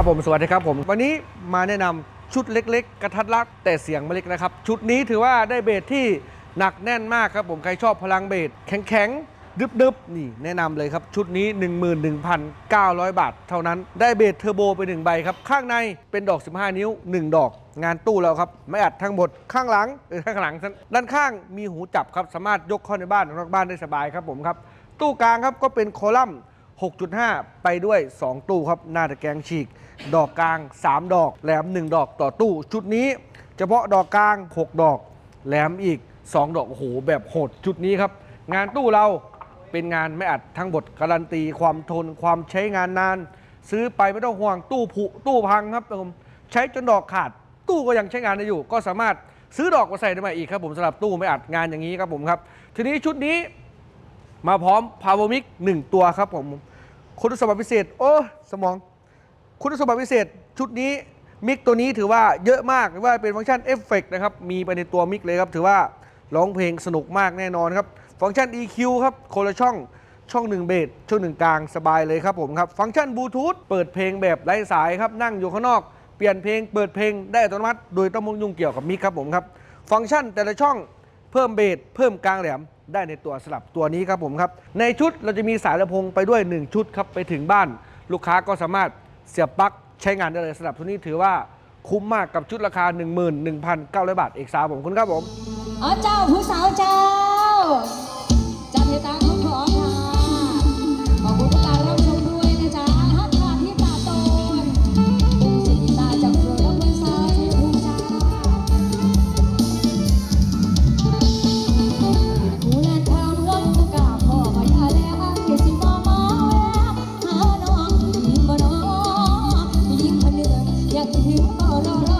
ครับผมสวัสดีครับผม วันนี้มาแนะนำชุดเล็ก ๆ กระทัดรัดแต่เสียงไม่เล็กนะครับ ชุดนี้ถือว่าได้เบสที่หนักแน่นมากครับผมใครชอบพลังเบสแข็งๆดึบๆนี่แนะนำเลยครับ ชุดนี้ 11,900 บาท เท่านั้นได้เบสเทอร์โบไปหนึ่งใบครับ ข้างในเป็นดอก 15 นิ้ว 1 ดอก งานตู้แล้วครับ ไม่อัดทั้งหมดข้างหลังเออข้างหลัง ด้านข้างมีหูจับครับสามารถยกเข้าในบ้านนอกบ้านได้สบายครับผมครับตู้กลางครับก็เป็นคอลัมน์ 6.5 ไปด้วย 2 ตู้ครับ หน้าตะแกรงฉีก ดอกกลาง 3 ดอก แหลม 1 ดอกต่อตู้ ชุดนี้ เฉพาะดอกกลาง 6 ดอก แหลมอีก 2 ดอก โอ้โห แบบโหดชุดนี้ครับ งานตู้เราเป็นงานไม่อัดทั้งหมดการันตี ความทน ความใช้งานนาน ซื้อไปไม่ต้องห่วงตู้ผุตู้พังครับผมใช้จนดอกขาด ตู้ก็ยังใช้งานได้อยู่ ก็สามารถซื้อดอกมาใส่ได้ใหม่อีกครับผมสำหรับตู้ไม่อัดงานอย่างนี้ครับผมครับ ทีนี้ชุดนี้มาพร้อม Power Mic 1ตัวครับผม คุณสมบัติพิเศษ โอ้ สมอง คุณสมบัติพิเศษ ชุดนี้มิกตัวนี้ถือว่าเยอะมากว่าเป็นฟังก์ชันเอฟเฟกนะครับ มีไปในตัวมิกเลยครับ ถือว่าร้องเพลงสนุกมากแน่นอนครับ ฟังก์ชัน EQ ครับคนละช่องช่องหนึ่งเบสช่องหนึ่งกลางสบายเลยครับผมครับ ฟังก์ชันบลูทูธเปิดเพลงแบบไร้สายครับ นั่งอยู่ข้างนอก เปลี่ยนเพลง เปิดเพลงได้อัตโนมัติ โดยต้องมุ่งยุ่งเกี่ยวกับมิกครับผมครับ ฟังก์ชันแต่ละช่องเพิ่มเบสเพิ่มกลางแหลม ได้ในตัวสลับตัวนี้ครับผมครับ ในชุดเราจะมีสายลำโพงไปด้วย 1 ชุดครับไปถึงบ้าน ลูกค้าก็สามารถเสียบปลั๊กใช้งานได้เลยสลับตัวนี้ถือว่าคุ้มมากกับชุดราคา 11,900 บาทเอกสาวผมคุณครับผมอ๋อเจ้าผู้สาวเจ้าจัดให้ตัง ที่รอรอ